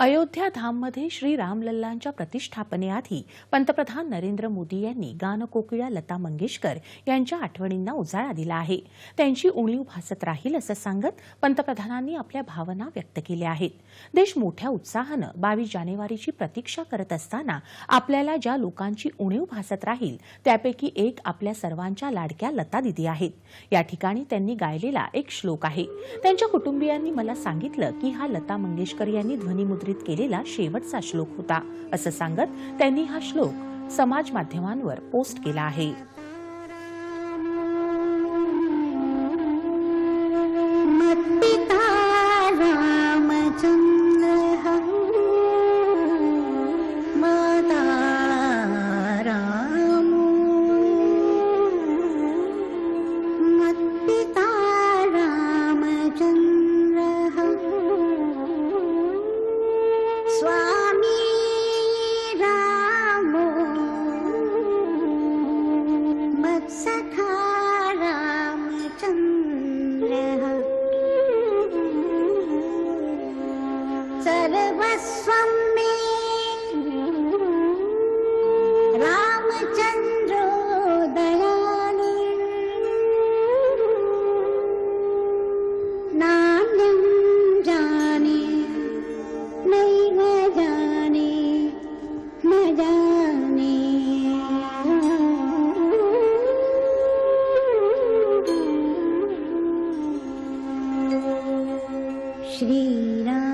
अयोध्या धाममध्ये श्री रामलल्लांच्या प्रतिष्ठापनेआधी पंतप्रधान नरेंद्र मोदी यांनी गानकोकिळा लता मंगेशकर यांच्या आठवणींना उजाळा दिला आहे. त्यांची उणीव भासत राहील असं सांगत पंतप्रधानांनी आपल्या भावना व्यक्त केल्या आहेत. देश मोठ्या उत्साहानं बावीस जानेवारीची प्रतीक्षा करत असताना आपल्याला ज्या लोकांची उणीव भासत राहील त्यापैकी एक आपल्या सर्वांच्या लाडक्या लता दिदी आहेत. या ठिकाणी त्यांनी गायलेला एक श्लोक आहे. त्यांच्या कुटुंबियांनी मला सांगितलं की हा लता मंगेशकर यांनी ध्वनिमुद्रित केलेला शेवटचा श्लोक होता. असं सांगत त्यांनी हा श्लोक समाज माध्यमांवर पोस्ट केला आहे. सर्वस्वं सर्वस्व रामचन्द्रोदयानि जाने नैव जाने न जाने। श्रीराम।